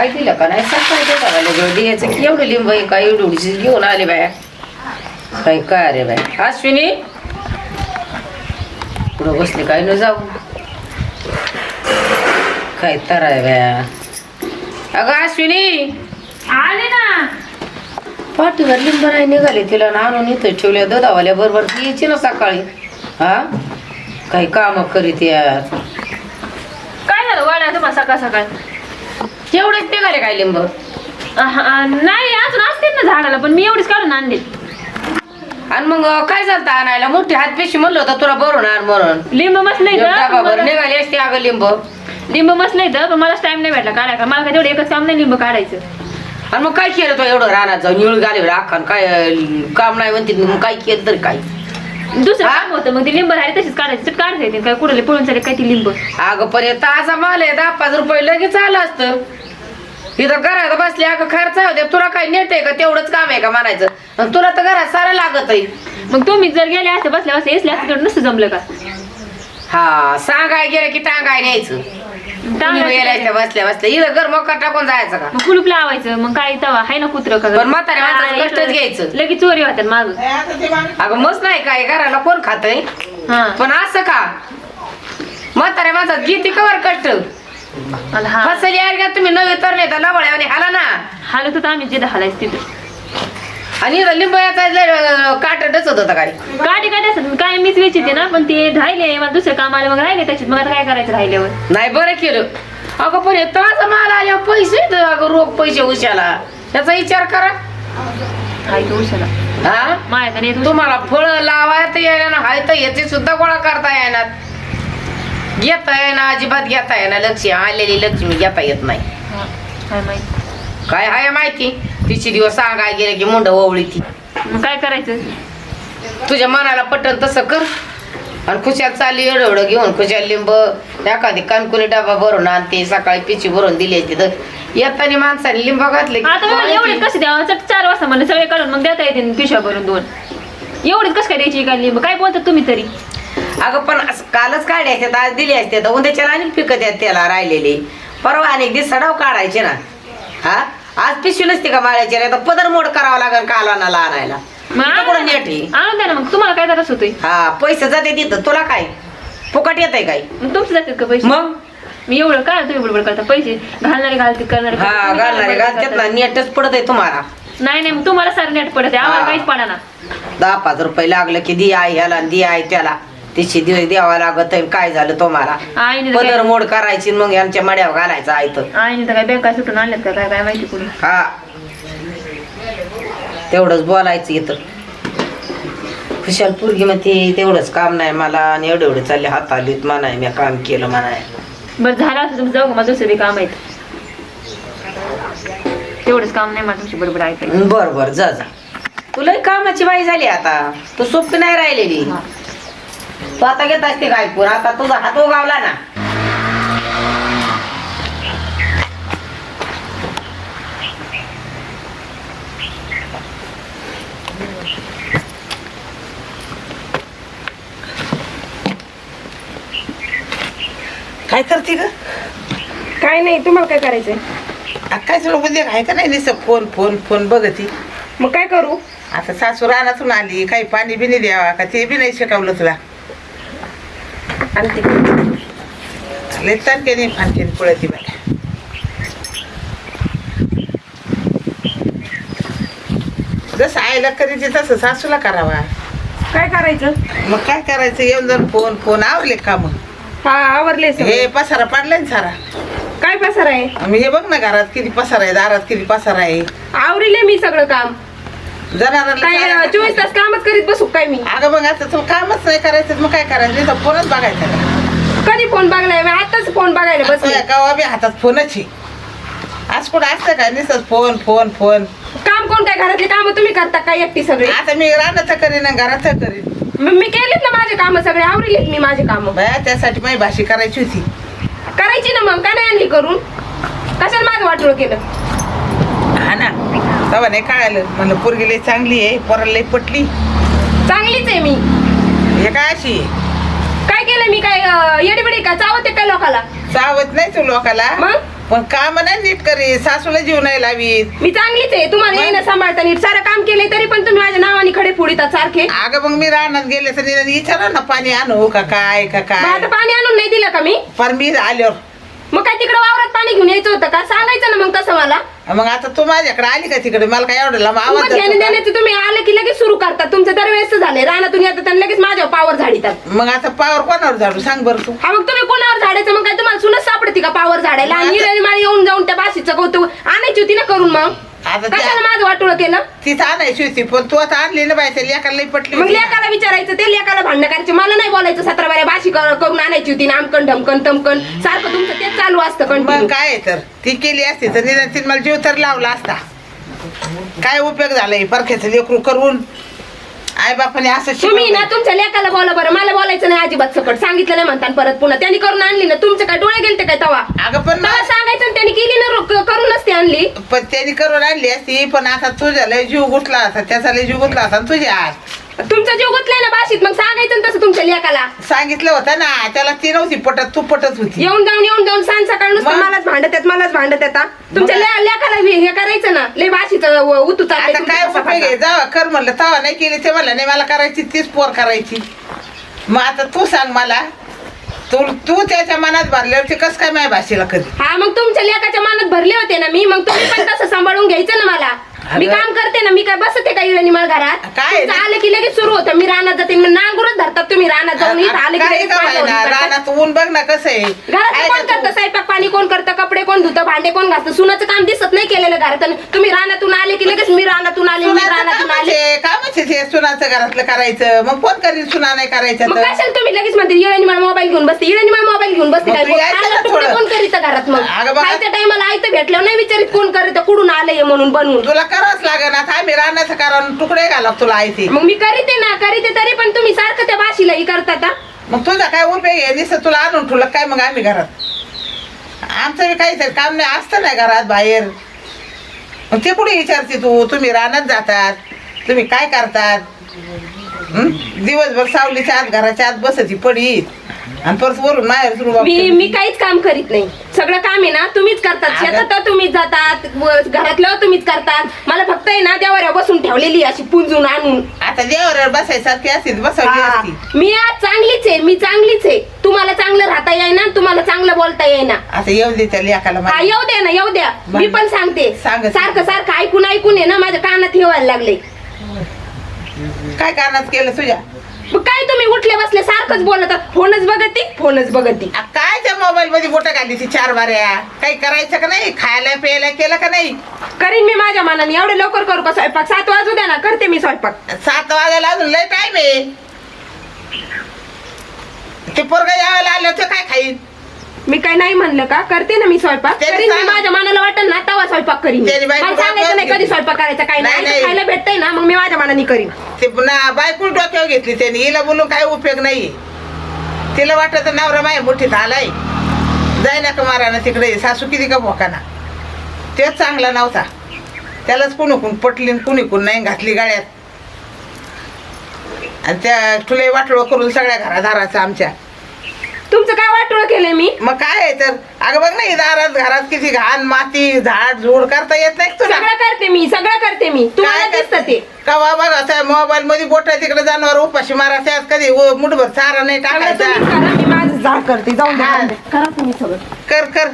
काय दिलं का नाही? सकाळी देता का लगेच द्यायचं की एवढं लिंब आहे का? एवढी घेऊन आली बाया. काय काय रे बाय अश्विनी? पुढं बसली काय न जाऊ. काय तर आहे बाया. अगं अश्विनी! आले ना. पाठीवर लिंब नाही निघाले. तिला ना आणून इथं ठेवल्या दुधावाल्या बरोबर ती यायची ना सकाळी. हा? काही काम करीत यार. काय झालं? वाड्या तुम्हाला सकाळ सकाळ? तेवढेच निघाले काय लिंब? नाही अजून असतील ना झाडाला पण मी एवढीच काढून आणले. आणि मग काय झालं आणायला? मोठी हात पेशी म्हणलं होतं तुला बरोबर आण म्हणून. लिंब मसले डबाभर निघाली असते अगं लिंब. आणि लिंब मसले तर पण मलाच टाइम नाही भेटला काढायला मला काय तेवढं एकच काम नाही लिंब काढायचं. मग काय केलं तो एवढं रानात जाऊन? निळ गाली अख्खान काय काम नाही म्हणते मग काय केलं तरी काय? दुसरं हा? काम होतं मग ती लिंब राहिली तशीच काढायची. चट काढता येते काय कुठले पळून चालेल काय ती लिंब? अगं पर्यंत ताजा माल आहे दहा पाच रुपये लगेच आलं असतं. इथं घरात बसली अगं खर्च होते तुला काय नेट आहे का? तेवढंच काम आहे का म्हणायचं? आणि तुला तर घरात सारं लागत आहे मग तुम्ही जर गेले असते बसल्या बसल्या असते तर नसतं जमलं का? हा सांगाय गेलं की टांगाय न्यायचं. बसल्या बसल्या इथं घर मोका टाकून जायचं का? मग कुलूप लावायचं मग काय तवा हाय ना कुत्र का पण माणसाचं हा, कष्टच घ्यायचं. लगेच चोरी होतात माग. अगं मस्त नाही काय घराला कोण खातय? हा. पण असं का? म्हाताऱ्या माणसात किती कवर कष्ट? हा. फसली यार तुम्ही नवे तरले तर लवळ्या आणि हाला ना. हालत होतं आम्ही जिथं हालायचं तिथं. आणि लिंबाचा काट डचत होता काय गाडी काय असत काय मीच वेचिते ना पण ते राहिले मला दुसरं काम आलं मग राहिले त्याच्यात. मग आता काय करायचं राहिल्यावर? नाही बरं केलं. अगं पण हे ताजा माल आल्यावर पैसे येतं अगं रोख पैसे उशाला. त्याचा विचार करा. तो उशाला. हा? तुम्हाला फळ लावायला येणार हाय तर याचे सुद्धा गोळा करता येणार. घेता येणार अजिबात घेता येणार. लक्ष्मी आलेली लक्ष्मी घेता येत नाही. काय माहीत. काय हाय माहिती? तिचे दिवस सांगाय गेले की मुंड ओवळी ती. मग काय करायचं? तुझ्या मनाला पटन तसं कर. आणि खुशाल चालली एवढं घेऊन खुशाल लिंब एखादी कानकुनी डबा भरून आणते सकाळी पिची भरून दिली तिथं. येताना माणसाने लिंब घातले की आता मला एवढे कसे द्यावं? चट चार वाजता म्हणलं सगळे काढून मग देता येते पिशव्या भरून दोन. एवढेच कसं काय द्यायची काय लिंब? काय बोलतात तुम्ही तरी? अगं पण असं कालच काढायचे आज दिले असते. तर उद्याच्याला आणि पिकत आहेत त्याला राहिलेले. परवा अनेक दिवस सडाव काढायचे ना. हा? आज पिशवी नसते का माळ्याची? नाही तर पदर मोड करावा लागेल कालवानाला आणायला मग इथं कुठं नेट आहे? ना. द्या ना मग? तुम्हाला काय त्रास होतोय? हा पैसे जाते तिथं. तुला काय? फुकट येत आहे काय? मग तुमचं जातात का पैसे? मग? मी एवढं काय तुम्ही बडबड करता? पैसे घालणारे घालते करणारे हा करतात. तुम्ही काय घालणारे बडबड घालतात ना. करता? नेटच पडत आहे तुम्हाला. नाही नाही मग तुम्हाला सारं नेट पडत आहे आम्हाला हा. काहीच पडा ना. दहा पाच रुपये लागलं की दिया आहे ह्याला दिया आहे त्याला. तिची दिवस द्यावा लागत आहे. काय झालं तुम्हाला? आईने तर पदर मोड करायची मग यांच्या मड्यावर घालायचं आहे तर आईने तर काय बँका सुटून आणल्यात का? काय काय माहिती कुणी? हा. तेवढंच बोलायचं इथं. खुशाल पोरगी म्हणते तेवढंच काम नाही मला आणि एवढे एवढे चालले हात आलीत म्हणाय मी काम केलं म्हणाय. बरं झालं असं तुम्ही जाऊ का माझं दुसरे काम आहेत. तेवढंच काम नाही मला तुमची बडबड ऐकायची. बर बर जा जा. तुला कामाची बाई झाली आता. तू सोपी नाही राहिलेली. तू आता घेत असते गायपूर आता तुझा हात उगावला ना. काय करते ग? काय नाही तुम्हाला काय करायचंय? आ, काय तुला उद्या आहे का नाही नुसतं फोन फोन फोन बघती. मग काय करू? आता सासू रानातून आली काही पाणी बिनी द्यावा का? ते बी नाही शिकवलं तुला. तारखेने फानकेने पळती बाय जसं आईला करीते तसं सासूला करावा. काय करायचं? मग काय करायचं? येऊन जाऊन फोन फोन आवरले काम हा आवरले. हे पसारा पाडलाय ना सारा. काय पसार आहे? मी हे बघ ना घरात किती पसारा आहे दारात किती पसारा आहे. आवरिले मी सगळं काम. काय चारा चोवीस तास कामच करीत बसू काय मी? अगं मग आता तुला कामच नाही करायचं मग काय करायचं? फोनच बघायचा का कधी फोन बघलाय? मी आताच फोन बघायला बसले. बसल्या का बी हातात फोनच आहे. आज कुठं असतं काय? नुसतं फोन फोन फोन. काम कोण काय घरातले काम तुम्ही करता काय एकटी सगळे? आता मी रानाचं करीन आणि घराचं करीन. मग मी केलेत ना माझे काम सगळे आवरिलेत मी माझे काम. बाया त्यासाठी माझी भाषी करायची होती. करायची ना मग का नाही आणली करून? कशाला माझं वाटोळ केलं? हा ना. तेव्हा नाही कळालं म्हणलं पोरगी लई चांगली आहे पोराला लई पटली. चांगलीच आहे मी. हे काय अशी? आहे? काय केलं मी? काय येडीबिडी का? चावते काय लोकाला? चावत नाही तू लोकाला. मग? पण काम नाही नीट करी सासूला जीव नाही लावीत. मी चांगलीच आहे. तुम्हाला? येणं सांभाळता नीट. सारं काम केलंय तरी पण तुम्ही माझ्या नावाने खडे फोडितात सारखे. अगं मग मी रानात गेले तर निदान विचारा ना पाणी आणू का काय का मग आता काय पाणी आणून नाही दिलं का मी? पण मी आल्यावर. मग काय तिकडे वावरात पाणी घेऊन यायचं होतं का? सांगायचं ना मग तसं मला. मग आता तू माझ्याकडे आली का तिकडे? मला काय एवढं लांब आवाज उगाच जातो घेणं का? देण्याचं तुम्ही आलं की लगेच सुरू करतात तुमचं दरवेळेस झालंय. रानातून येतात आणि लगेच माझ्यावर पावर झाडीतात. मग आता पावर कोणावर झाडू? सांग बरं तू. हा मग तुम्ही कोणावर झाडायचं? मग काय तुम्हाला सुनच सापडते का पावर झाडायला? आणि आता- हिराने मला येऊन जाऊन त्या बाशीचं कौतुक आणायची होती ना करून मग? आता त्या- कशाला माझं वाटोळं केलं? तिथं आणायची होती पण तू आता आणली ना बायच्या लेकाला लई पटली मग होती. लेकाला विचारायचं ते लेकाला भांडण करायचे. मला नाही बोलायचं सतरा बाऱ्या बाशी कर- करून आणायची होती नामकन ढमकन तमकन. सारखं तुमचं तेच चालू असतं मग कंटिन्यू काय आहे तर? ती केली असती तर निदान तिने मला जीव तर लावला असता. काय उपयोग झालाय परख्याचं लेकरू करून? आई बापाने असं तुम्ही ना. तुमच्या लेकाला बोला बरं मला बोलायचं नाही अजिबात सकट सांगितलं नाही म्हणतात परत पुन्हा. त्यांनी करून आणली ना तुमचे काय डोळे गेलते काय तवा? अगं पण मला सांगायचं आणि त्यांनी केली ना रो- करूनच ती आणली. पण त्यांनी करून आणली असती पण आता तुझ्या लय जीव गुतला असा त्याचा लय जीव गुतला असा तुझ्या आज. तुमचा जीव गुतलाय ना बाशीत मग सांगायचं ना तसं तुमच्या लेकाला. सांगितलं होतं ना त्याला ती नव्हती पटत तू पटत होती. येऊन जाऊन येऊन जाऊन सांग सकाळ नुसतं मग? मलाच भांडत आहेत मलाच भांडत येतात तुमच्या? ले- लेकाला बी हे करायचं ना लय बाशीचं उतू आता काय उपयोग आहे? जावा कर म्हणलं तवा नाही केली ते म्हणलं नाही मला करायची तीच पोर करायची. मग आता तू सांग मला तू तू त्याच्या मनात भरल्यावर ते कसं काय माझ्या भाषेला कधी? हा मग तुमच्या लेकाच्या मनात भरले होते ना मी मग तुम्ही पण तसं सांभाळून घ्यायचं ना मला. मी. काम करते ना मी काय बसते का इळणी मला घरात काय? तुमचं आलं की लगेच सुरू होतं. मी रानात जाते मग नांगुरच धरतात तुम्ही रानात जाऊन इथं आले की काय लगेच. रानात ऊन बघ ना कसं आहे. घरात कोण तू? करतं? स्वयंपाक पाणी कोण करतं? कपडे कोण धुतं? भांडे कोण घासतं? सुनाचं काम दिसत नाही केलेलं घरात. आणि तुम्ही रानातून आले की लगेच मी रानातून आले मी सुनाचं रानातून कामच आले. आहे, कामच आहे ते सुनाचं घरातलं करायचं. मग कोण करील सुना नाही करायचं मग तर? कशाला तुम्ही लगेच म्हणते इळणी मला मोबाईल घेऊन बसते इळणी मला मोबाईल घेऊन बसते मग काय? तू यायचं खायला ना तुकडे थोडं. कोण करीत घरात मग? अगं बघा. खायच्या टायमाला आयतं भेटल्यावर नाही विचारित कोण करीत कुठून आलंय म्हणून बनवून. तुला करावंच लागेल आता आम्ही रानाचं कारण तुकडे घाला तुला आहे ते मग मी करीते ना करीते तरी पण तुम्ही सारखं त्या भाषेला ही करतात हा? मग तुझा काय उपयोग आहे नुसतं तुला आणून ठेवलं काय मग आम्ही घरात? आमचं बी काहीतरी काम नाही असतं नाही घरात बाहेर. मग ते कुठे विचारते तू? तुम्ही रानात जातात तुम्ही काय करतात? हं? दिवसभर सावलीच्या आत घराच्या आत बसती पडी आणि परत वरून माहेर सुरू मी मी काहीच काम करीत नाही. सगळं काम आहे ना तुम्हीच करतात. शेतात तुम्हीच जातात. व घरातलं तुम्हीच करतात. मला फक्त आहे ना देवाऱ्या बसून ठेवलेली अशी पुंजून आणून. आता देवावर बसायसारखी बसवली हा. असती मी आज चांगलीच आहे मी चांगलीच आहे. तुम्हाला चांगलं राहता येईना तुम्हाला चांगलं बोलता येईना. आता येऊ दे त्या लेकाला हा माझ्या. येऊ द्या ना येऊ द्या. मी पण सांगते. सांग. सारखं सारखं ऐकून ऐकून आहे ना माझ्या कानात ठेवायला लागले काय कारणात केलं तुझ्या? काय तुम्ही उठले बसले सारखंच बोलतात फोनच बघती फोनच बघती आ, काय त्या मोबाईल मध्ये बोट घाली ती चार बाऱ्या काही करायचं का नाही? खायला प्यायला केलं का नाही? करीन मी माझ्या मनाने. एवढे लवकर करू का स्वयंपाक? सात वाजू द्या ना करते मी स्वयंपाक. सात वाजायला अजून लय टाइम आहे. ते पोरगा यावेळेला आलं ते काय खाईन? मी काय नाही म्हणलं का? करते ना मी स्वयंपाक. त्याने करीन मी सांग- माझ्या मनाला वाटेल ना तवा स्वयंपाक करीन. त्याने मला सांगायचं नाही कधी स्वयंपाक करायचा काय नाही, नाही. खायला भेटतंय ना मग मी माझ्या मनाने करीन. ते पुन्हा बायकून डोक्यावर घेतली त्याने. हिला बोलून काय उपयोग नाही. तिला वाटत नवरा माय मोठीत आलाय जाय ना का मारा ना तिकडे? सासू किती का भोकाना तेच चांगला नव्हता. त्यालाच कुणी कुण पटली कुणी कुण नाही घातली गाड्यात आणि त्या तुला वाटलं करून सगळ्या घरादाराचं आमच्या. तुमचं काय वाटोळ केलंय मी? मग काय आहे तर? अगं बघ नाही दारात घरात किती घाण माती झाड झुड करता येत नाही तुला. सगळं करते मी सगळं करते मी. तुम्हाला दिसतं ते. कवा बघा त्या मोबाईल मध्ये बोट तिकडे जनावर उपाशी मारा त्यात कधी उ- मुठभर चारा नाही सगळं टाकायचा. तुम्हीच करा मी माझं जाळ करते जाऊन द्या, हा. करा तुम्ही सगळं. कर कर.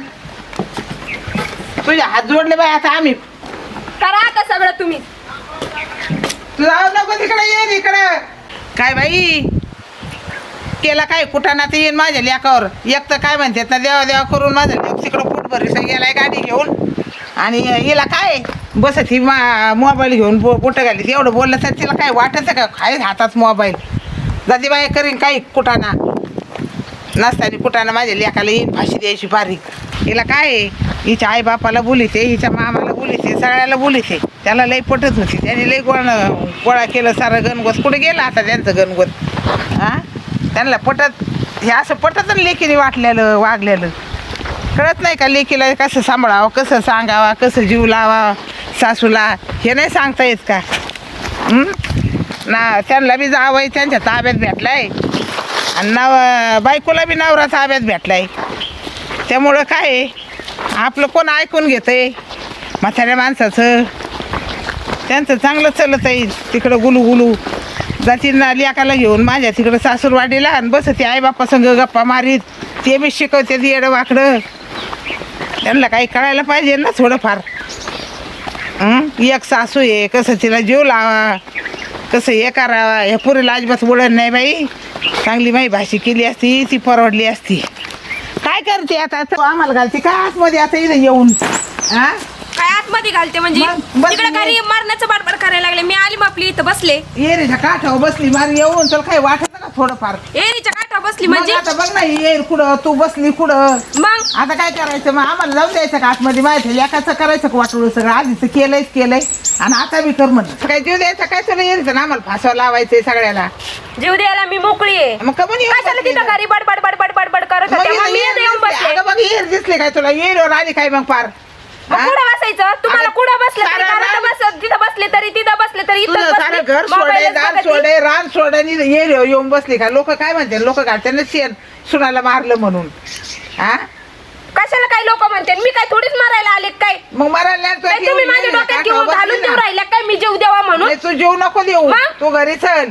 तुझे हात जोडले बाय आता आम्ही. करा आता सगळं तुम्ही. तू जाऊ नको तिकडे ये इकडे काय बाई? केला काय? कुठाना ते येईन माझ्या लेकावर. एक तर काय म्हणतात ना देवा देवा करून माझा लेक तिकडं फुट भरीसा गेलाय गाडी घेऊन. आणि हिला काय? बसत ही मा मोबाईल घेऊन बो बोटं घाली एवढं बोललं तर तिला काय वाटतं का? काय हातात मोबाईल. जाती करीन काही कुठाना. नसताना कुठाना माझ्या लेकाला येईन फाशी द्यायची बारीक. हिला काय? आहे? हिच्या आई बापाला बोलिते हिच्या मामाला बोलिते सगळ्याला बोलिते. त्याला लई पटत होती त्याने लई गोळ गोळा केलं सारं गणगोत. कुठे गेलं आता त्यांचं गणगोत? हां त्यांना पटत हे असं पटत ना लेकीने वाटलेलं वागलेलं. कळत नाही का लेकीला कसं सांभाळावं कसं सांगावा कसं जीव लावा सासूला हे नाही सांगता येत का? ना त्यांना बी जावं त्यांच्या ताब्यात आहे आणि नव बायकोला बी नवरा ताब्यात भेटलाय. त्यामुळं काय आहे? आपलं कोण ऐकून घेतंय? म्हाताऱ्या माणसाचं. त्यांचं चांगलं चलत आहे. तिकडं गुलू गुलू. जाती ना लेकाला घेऊन माझ्या तिकडं सासूरवाडीला आणि बस ते बाप्पा संग गप्पा मारीत. ते बी शिकवते येडं वाकडं. त्यांना काही कळायला पाहिजे ना थोडंफार. एक सासू आहे कसं तिला जीव लावा. कसं हे करावा हे पुरीला अजिबात बोलत नाही बाई. चांगली माई भाषी केली असती ती परवडली असती. काय करते आता? आम्हाला घालते का आतमध्ये? आता इथं येऊन. हां? आतमध्ये घालते म्हणजे. मग बस तिकडे मी- काही मरणाचं बाडबाड करायला लागले. मी आली बापली इथं बसले. ये रे काठावर बसली. मार येऊन तुला काही वाटत का थोडंफार? एरीच्या काठा बसली म्हणजे. आता बघ ना येईल कुठं तू बसली कुठं? मग? आता काय करायचं? मग आम्हाला जाऊन द्यायचं का आतमध्ये? माहिती एकाचं करायचं का वाटोळं सगळं? आधीच केलंयच केलंय. आणि आता बी कर म्हणलं. काय जीव द्यायचा काय तुला येईल ना आम्हाला फासवा लावायचंय सगळ्याला. जीव द्यायला मी मोकळी आहे. मग कमून कशाला तिथं? घरी बडबड बडबड बडबड करत होत्या मग मी इथं येऊन. बसले. बघ येईल दिसले काय तुला? येईल आली काय मग पार. मग हा? कुठं बसायचं? तुम्हाला कुठं बसलं तरी सारं घरात रान- बस तिथं बसले तरी तिथं बसले तरी तुझं इथं सारं बसले. घर सोडे मोबाईलच दार बघत सोडे रान सोडे आणि येईल येऊन बसली का? लोक काय म्हणते? लोक घालते ना शेण सुनाला मारलं म्हणून. हा? कशाला काही लोक म्हणते? मी काय थोडीच मारायला आले काय? मग मारायला काय तुम्ही येऊन माझ्या ना, डोक्यात घेऊन घालून ना. देऊ राहिल्या काय? मी जीव द्यावा म्हणून. नाही, तू जेव नको देऊ. मग? तू घरी चल.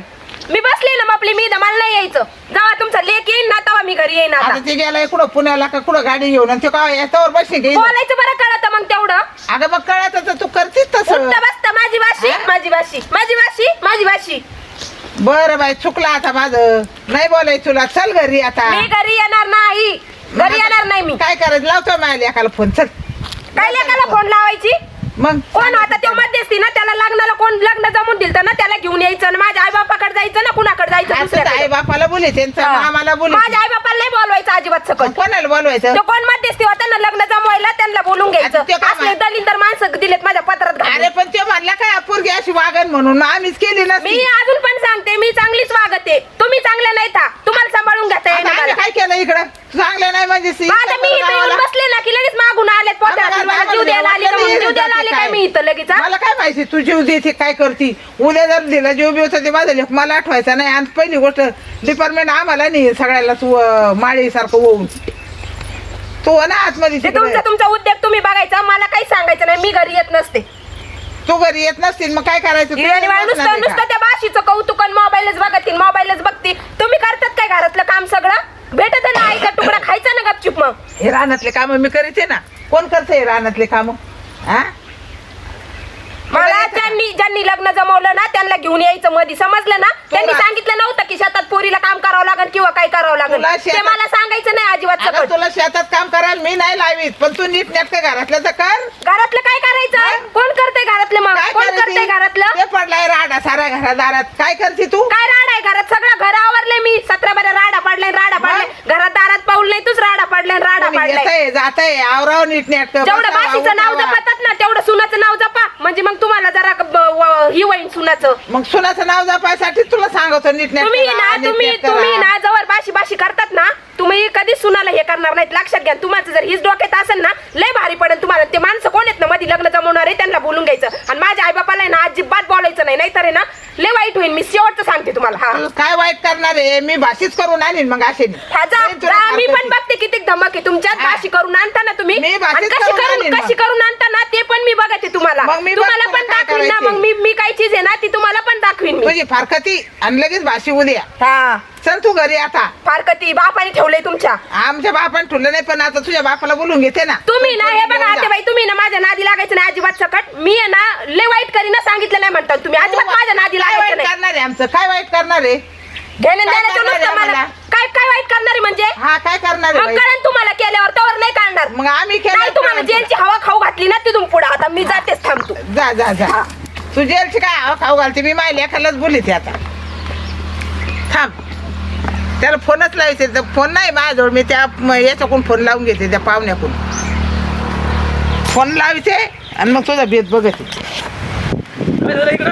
मी बसले ना बापली मी इथं, मला नाही यायचं. जेव्हा तुमचा लेख येईन ना तेव्हा मी घरी येईन आता. आता ते गेलाय कुठं? पुण्याला का कुठं गाडी घेऊन? आणि ते काय याच्यावर बसली घेईल बोलायचं बरं कळत मग तेवढं. अगं मग कळत तर तू करतीस तसं. उठता बसता माझी भाषी माझी भाषी माझी भाषी माझी भाषी बरं बाई चुकला आता माझं. नाही बोलाय तुला. चल घरी आता. मी घरी येणार नाही. घरी येणार नाही मी. काय करायचं? लावतो माझ्या एकाला फोन. चल. काय लेकाला फोन लावायची? मग? कोण होता तो मध्यस्थी ना? त्याला लग्नाला कोण लग्न जमून दिलं ना? त्याला घेऊन यायचं ना? माझ्या आई बापाकडे जायचं ना? कुणाकडे जायचं दुसऱ्याकडे. आई बापाला बोले त्यांचं आम्हाला बोले माझ्या आई बापाला नाही बोलवायचं अजिबात सकट. कोणाला बोलवायचं? तो कोण मध्यस्थी होता ना? लग्न जमवायला त्यांना बोलून घ्यायचं. आता ते काय असले दलिंदर माणसं दिलेत माझ्या पत्रात अरे घालून. पण ते म्हणला काय पोरगी अशी वागण म्हणून? आम्हीच केली मी नसती अजून पण सांगते मी चांगलीच वागते. तुम्ही चांगल्या नाही था तुम्हाला सांभाळून घेता आता येईना आम्ही मला. काय केलं इकडं? चांगलं नाही म्हणजे सी- मग आता मी इथं येऊन गावाला. बसले ना की लगेच मागून आलेत पोत्या आम्हाला- फिरवायला जीव द्यायला आले का म्हणून जीव द्यायला आले काय मी इथं लगेच माहिती तू जीव देते काय करती? उद्या जर दिला जीव तर ते माझा लेख मला आठवायचा नाही. आणि पहिली गोष्ट डिपार्टमेंट आम्हाला नाही सगळ्याला तू माळी सारखं होऊन. तू ना आतमध्ये ते तिकडे. तुमचा तुमचा उद्योग तुम्ही बघायचा मला काही सांगायचं नाही मी घरी येत नसते. तू घरी येत नसतील मग काय करायचं? तू आणि येत नुसतं नसणार नुसतं आहे त्या बाशीचं कौतुक मोबाईलच बघतील मोबाईलच बघतील तुम्ही करतात काय घरातलं काम सगळं? भेटत ना आईचा तुकडा खायचा ना गपचूप मग? हे रानातले काम मी करते ना. कोण करते हे रानातले काम? हा मला येतं का? ज्यांनी ज्यांनी लग्न जमवलं ना त्यांना घेऊन यायचं मध्ये समजलं ना? त्यांनी सांगितलं नव्हतं की शेतात पोरीला काम करावं लागेल किंवा काय करावं लागेल. तुला ते शेतात- मला सांगायचं नाही अजिबात अगं सकट तुला शेतात काम करायला मी नाही लावीत पण तू नीट नेटकं घरातलं तर कर. घरातलं काय करायचं? कोण करतंय घरातलं मग? काय कोण? करतंय घरातलं? ते पडलाय राडा साऱ्या घरादारात. काय करते तू? काय राड आहे घरात? सगळं घर आवरलंय मी. सतरा बऱ्या राडा पाडलाय राडा पाडलाय. घरात दारात पाऊल नाही तूच राडा पाडलाय राडा पाडलाय. येतंय जातंय आवराव नीट नेटकं जेवढं बाशीचं नाव उठावं. जपतात ना तेवढं सुनाचं नाव जपा म्हणजे मग तुम्हाला जरा ब- होईन सुनाचं मग सुनाचं नाव जपायसाठी तुला सांगतो नीट तुम्ही ना तुम्ही तुम्ही. ना जवळ बाशी बाशी करतात ना तुम्ही कधीच सुनाला हे करणार नाहीत. लक्षात घ्या तुम्हाला जर हीच डोक्यात असेल ना लय भारी पडेल तुम्हाला. ते माणसं कोण आहेत ना मध्ये लग्न जमवणार आहे त्यांना बोलून घ्यायचं. आणि माझ्या आई बापाला आहे ना अजिबात बोलायचं नाही. नाहीतर आहे ना लय वाईट होईल मी शेवटचं सांगते तुम्हाला हा. तू काय वाईट करणार आहे? मी भाषीच करून आणीन मग असे हा, जा- जा, मी पण बघते किती धमक आहे. तुमच्यात हा. बाशी करून आणता ना तुम्ही. मी आणि बाशीच कशी करून करून आणीन मग. कशी करून आणता ना ते पण मी बघते तुम्हाला. मग मी तुम्हाला पण काय दाखवीन ना. मग. मी मी काय चीज आहे ना ती तुम्हाला पण दाखवीन मी. तुझी फारकती आणि लगेच भाषी उद्या हा. चल तू घरी आता. फार कधी बापाने ठेवलंय तुमच्या. आमच्या बापान ठुलं नाही पण आता तुझ्या बापाला बोलून घेते ना. तुम्ही ना हे बघा. आते बाई तुम्ही ना माझ्या नादी लागायचं नाही अजिबात सकट. मी आहे ना लय वाईट करीना सांगितलं नाही म्हणतात तुम्ही. अजिबात माझ्या नादी काय लागायचं वाईट नाही. करणार आहे आमचं? काय वाईट करणार आहे? घेणं काय देण्याचं करणार आहे मला. आम्हाला? काय काय वाईट करणार आहे म्हणजे? हा काय करणार आहे बाई? कळण तुम्हाला केल्यावर तवर नाही करणार. मग आम्ही नाही केलं तुम्हाला जेलची हवा खाऊ घातली ना तिथून पुढे. आता मी जातेच थांबतो जा जा जा. तू जेलची काय हवा खाऊ घालते? मी माझ्या लेखालाच बोलीते आता. थांब. त्याला फोनच लावायचे तर फोन नाही माझ्याजवळ. मी त्या याच्याकडून फोन लावून घेते त्या पाहुण्याकडून. फोन लावायचे आणि मग तुझा भेद इकडं.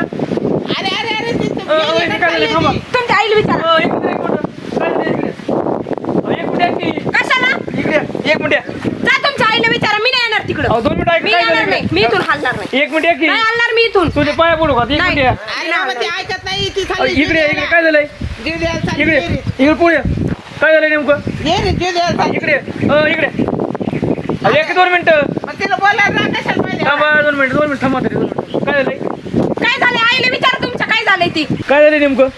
अरे अरे अरे ते- ते- तुमच्या आईला विचारा. कशाला? इकडे एक मिनिट. जा तुमच्या आईला विचारा मी नाही येणार तिकडं. अहो, दोन मिनिट ऐक मी काय येणार झालं? नाही. मी? इथून हलणार नाही. एक मिनिट की नाही हलणार मी इथून. तुझे पाया पडू का? एक नाही. मिनिट. आहे. अरे बाबा, ते ऐकत नाही ती जीव इकडे इकडे द्यायला. काय झालंय? इकडे. इकडे पुढे. काय झालंय नेमकं. इकडे. अ, इकडे. अरे एक दोन मिनिटं? थांबा दोन मिनिटं दोन मिनिटं थांबा तरी दोन मिनिटं. काय झालंय? काय झाले आईले विचार तुमच्या काय झालंय ती. काय झालं नेमकं?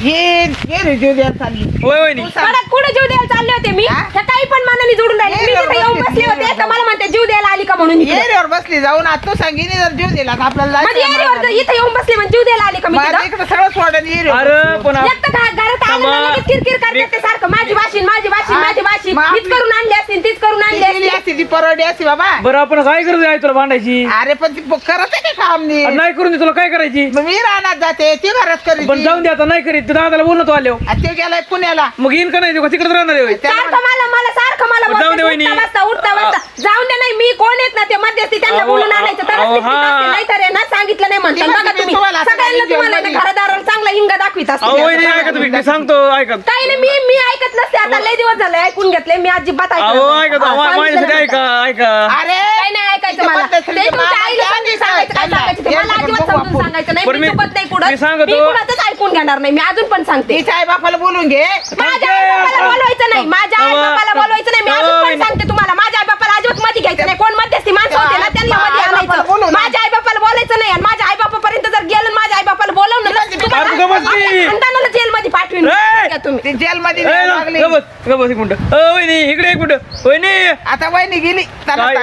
हे हे रे जीव द्यायला चालली. होय होय नाही. परत कुठे जीव द्यायला चालले होते मी? हा? त्या काही पण मनाने जोडून राहिले. मी ये तिथे येऊन बसली, बसले होते ये तर मला म्हणते जीव द्यायला आली का म्हणून इकडे. येरीवर बसली जाऊन आता तू जर जीव दिला तर आपल्याला जायचं एरियावर जर इथे येऊन बसले म्हणजे जीव द्यायला आली का मी माझ्या तिथं? इकडे सगळं सोडून अरे बसली. पण आ- एक तर घा- लगेच किरकिर ते सारखं. माझी वाशीन माझी वाशीन? माझी वाशीन मग तीच आपली- करून आणली असतील तीच करून ती आणली गेली असतील असती. ती परवडी असती बाबा? बरं आपण काय गरज आहे तुला भांडायची? अरे पण ती करत आहे का काम नाही करून दे तुला काय करायची? मग मी रानात जाते ती घरात करीत पण जाऊन दे आता नाही करीत. ते दादाला बोल ना तू आल्यावर. ते गेलाय पुण्याला. मग येईन का नाही? तिकडेच राहणार आहे होय? त्याला सारखं मला मला सारखं मला दे वहिनी. उठता बसता उठता बसता. जाऊन दे नाही मी कोण येत ना ते मध्यस्थी त्यांना अहो, बोलून आणायचं. अहो, तरच ती हा. असते. नाहीतर आहे ना सांगितलं नाही म्हणतात. ती बघा म्हणते, तुम्ही. तुम्हाला असं सगळ्यांना तुम्हाला आहे ना जेवण घरादाराला चांगला हिंग दाखवित अहो असते वहिनी ऐका तुम्ही. मी सांगतो ऐका. काही नाही मी मी ऐकत नसते. आता लय दिवस झाले ऐकून घेतले. मी अजिबात ऐकत अहो नाही. ऐका माझ्यासाठी ऐका ऐका अरे काही नाही ऐकायचं मला. ते तुमच्या आईला समजून सांगायचं? काय दिवसात सांगायचं ते? त्यांना मला अजिबात बघू समजून आपण. सांगायचं नाही. बरं, मी मी- चुकत नाही मी कुठं सांगतो. मी कुणाचंच ऐकून घेणार नाही. मी अजून पण सांगते. बापाला बोलून घे. माझ्या आई बापाला बोलवायचं नाही. माझ्या आई बापाला बोलवायचं नाही. मी अजून पण सांगते तुम्हाला. माझ्या आई बापाला अजिबात मध्ये घ्यायचं नाही. कोण मध्यस्थी? माणसं होते ना त्यांना मध्ये आणायचं. माझ्या आई बापाला बोलायचं नाही. आणि माझ्या आई बापापर्यंत जर गेलं आणि माझ्या आई बापाला बोलवलं ना, तुम्हाला की. खानदानाला जेलमध्ये पाठवीन ए! घ्या तुम्ही ती जेलमध्ये न्यायला लागली. गबस गबस एक मिनिट. अ वहिनी इकडे एक मिनिट. वहिनी. आता वहिनी गेली. काय.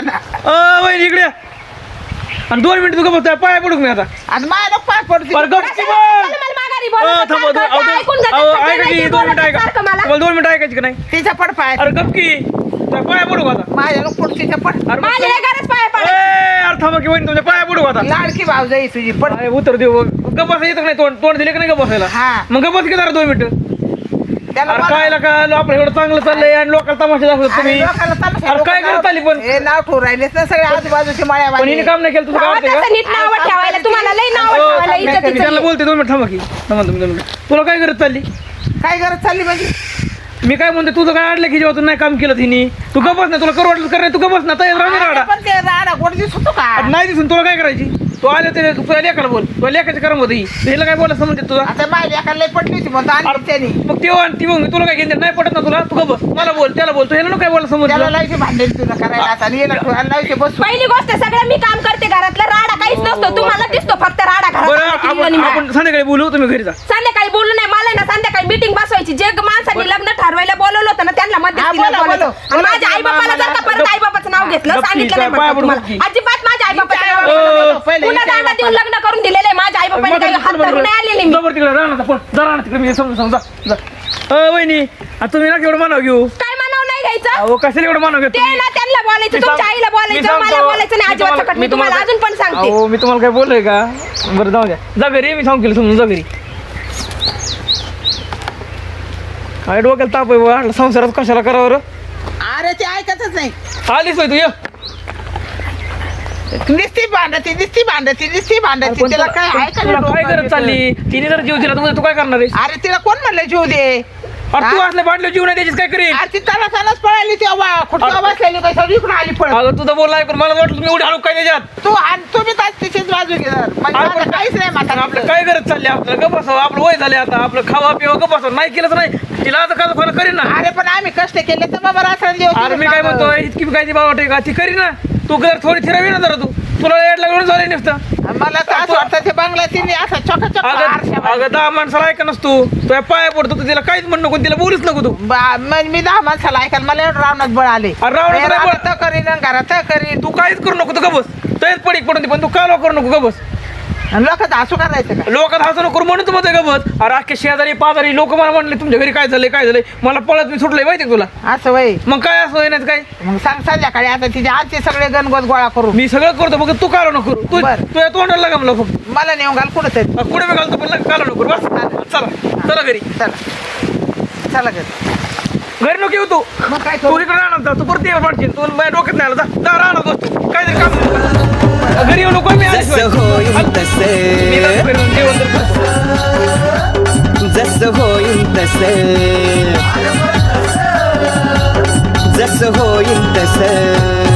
अ वहिनी इकडे. आणि दोन मिनिट तू गबस पाय पडू मी आता? बरं. मला माघारी बोलवतात, थांबा, दोन- सारखं, ऐकून ऐका की मिनिटं बोलवतात ऐका. सारखं मला? तुम्हाला दोन मिनिटं ऐकायची का नाही? तिच्या पड पाय. अरे गप की. त्या पाया पडू का आता? माझ्या पड अरे पाय ए, पडायचं अरे थांबा की वहिनी तुमच्या पाया पडू का आता? लाडकी तुझी पड अरे उतर देऊ. गप बसा येतं नाही? तोंड तोंड दिले का नाही गप बसायला? हा. मग गप बस की जरा दोन मिनिटं. त्याला अरे बोला. काय का? आपण एवढं चांगलं चाललंय आणि लोकांना तमाशा दाखवत तुम्ही. लोकाला तमाशा, अरे काय लोकं करत आली पण? हे नाव ठेवून राहिलेत ना सगळे आजूबाजूचे पण हिने मळ्या काम नाही केलं तुझं काय वाटतंय नीट नावं ठेवायला तुम्हाला लई नावं हो, ठेवायला नाही इज्जतीचं मी त्यांना नाही. बोलते दोन मिनिट थांबा की. थांबा तुम्ही दोन मिनिट. तुला काय करत चालली? काय गरज चालली म्हणजे? मी काय म्हणते तुझं काय अडलं की जेव्हा तू नाही काम केलं तिने? तू गप बस ना तुला करू वाटलं कर तू गप बस ना तयार राहून राडा. पण ते राडा गोड दिसत होतो का नाही दिसून तुला काय करायची? तू आले ते तुला लेखाला बोल. तुला लेखाच्या करम होती हिला काय बोला समजते तुझा आता माझ्या एका लय पडली होती म्हणतो आणि त्याने. मग तेव्हा आणि ती मग तुला काय घेते नाही पडत ना तुला? तू बस. मला बोल त्याला बोल. तू नको काय बोला त्याला समजलं लायचे भांडेल तुला करायला आता आणि याला लायचे बसू. पहिली गोष्ट सगळं मी काम करते घरातलं. राडा काहीच नसतो. तुम्हाला दिसतो फक्त राडा बरं घरात आपण आपण संध्याकाळी बोलू तुम्ही घरी जा. संध्याकाळी बोलू नाही. मला ना संध्याकाळी मीटिंग बसवायची. जे माणसांनी लग्न ठरवायला बोलवलं होतं ना त्यांना हा, बोला, बोलायचं. बोला. आणि माझ्या आई बापाला जर का परत आई बापाचं नाव घेतलं सांगितलं नाही काय पाया म्हटलं पडू तुम्हाला गप्पी. अजिबात माझ्या आई बापाचं नाव घेतलं. पहिले. पुन्हा हिच्या आई दांडा देऊन लग्न करून दिलेलं आहे माझ्या आई बापाने काही हात धरून नाही आलेली मी. जबर तिकडे राहणार पण जरा राहणार तिकडे मी समजून समजा जा. अ, वहिनी तुम्ही ना केवढं मानव घेऊ. काय म्हणावं नाही घ्यायचं? अहो कशाला एवढं मानव घेतो? ते ना त्यांना बोलायचं तुमच्या आईला मी बोलायचं मला बोलायचं नाही मी तुम्हाला- सकट मी मी तुम्हाला तुम्हाला- अजून पण सांगते. अहो मी तुम्हाला काय बोललोय का? बरं जाऊ द्या. जा घरी मी सांगू केलं समजून जा घरी. काय डोक्याला ताप आहे संसारात कशाला करावं रे? अरे ते ऐकतच नाही. आलीच होय तू ये. निस्ती भांडती निस्ती भांडती निस्ती भांडती तिला काय तुला करत येतं? चालली? तिने जर जीव दिला तर तू काय करणार आहेस? अरे तिला कोण म्हणलं जीव दे? अरे तू असल्या बाटल्या जीव नाही द्यायचीच काय करेल अरे ती त्याला त्यालाच पळाली तेव्हा. खुर्च्या बसलेली काय सगळी इकडून आली पळ. अगं तुझं बोलला ऐकून मला वाटलं तुम्ही एवढी हळू काय त्याच्यात? तू आणि तुम्ही तास तिचीच बाजू घेणार म्हणजे माझं काहीच नाही माझा आपलं काय गरज चालली आपलं? गप बसावं आपलं वय झाले आता. आपलं खावा पिवा गप बसावं. नाही केलं तर नाही. तिला आता फॉलो करीन ना? अरे पण आम्ही कष्ट केले तर बाबा दिवस अरे मी काय म्हणतोय इतकी काय ती बाबा का? ती करी ना. तू जर थोडी थिरावी ना जरा तू. तुला येड लागून झालं नुसतं. मला तर असं वाटतं ते बंगला तिने असं अगं अगं दहा माणसाला ऐका नसतो तुझ्या पाया पडतो तू तिला काहीच म्हणू नको तिला बोलूच नको तू. मी दहा माणसाला ऐकायला मला एवढं रावणात बळ आले अरे रावणात नाही बळ. तर करीन घरात करीन तू काहीच करू नको तू गबस तयार पडीक पडून दे पण तू कालवा करू नको गबस आणि लोक हसू करायचं का? लोकात हसू नको म्हणून तू म्हणतोय गबस अरे अख्खे शेजारी पाजारी लोक मला म्हणले तुमच्या घरी काय झालंय काय झालंय? मला पळत मी सुटलंय माहिती तुला? असं वय. मग काय असं नाही काय? मग सांग संध्याकाळी आता तिचे आजचे सगळे गणगोत गोळा करू मी सगळं करतो फक्त तू कालो नको. करू तू बरं. तुझ्या तोंडाला लागा मला फक्त. मला नेऊन घाल कुठं तरी कुठे मी घालतो पण कालो नको. करू बस चला. चला घरी. चला. चला घरी. घरी नको येऊ तू. मग काय तू इकडे राहणार जा तू परत ये वाटशील तू माझ्या डोक्यात नाही आला जा राहणार बस काहीतरी काम घरी येऊ नको मी. जसं होईल मी तसे. जातो घरी, जेवण तर करतो. जसं होईल तसे. जसं होईल तसे.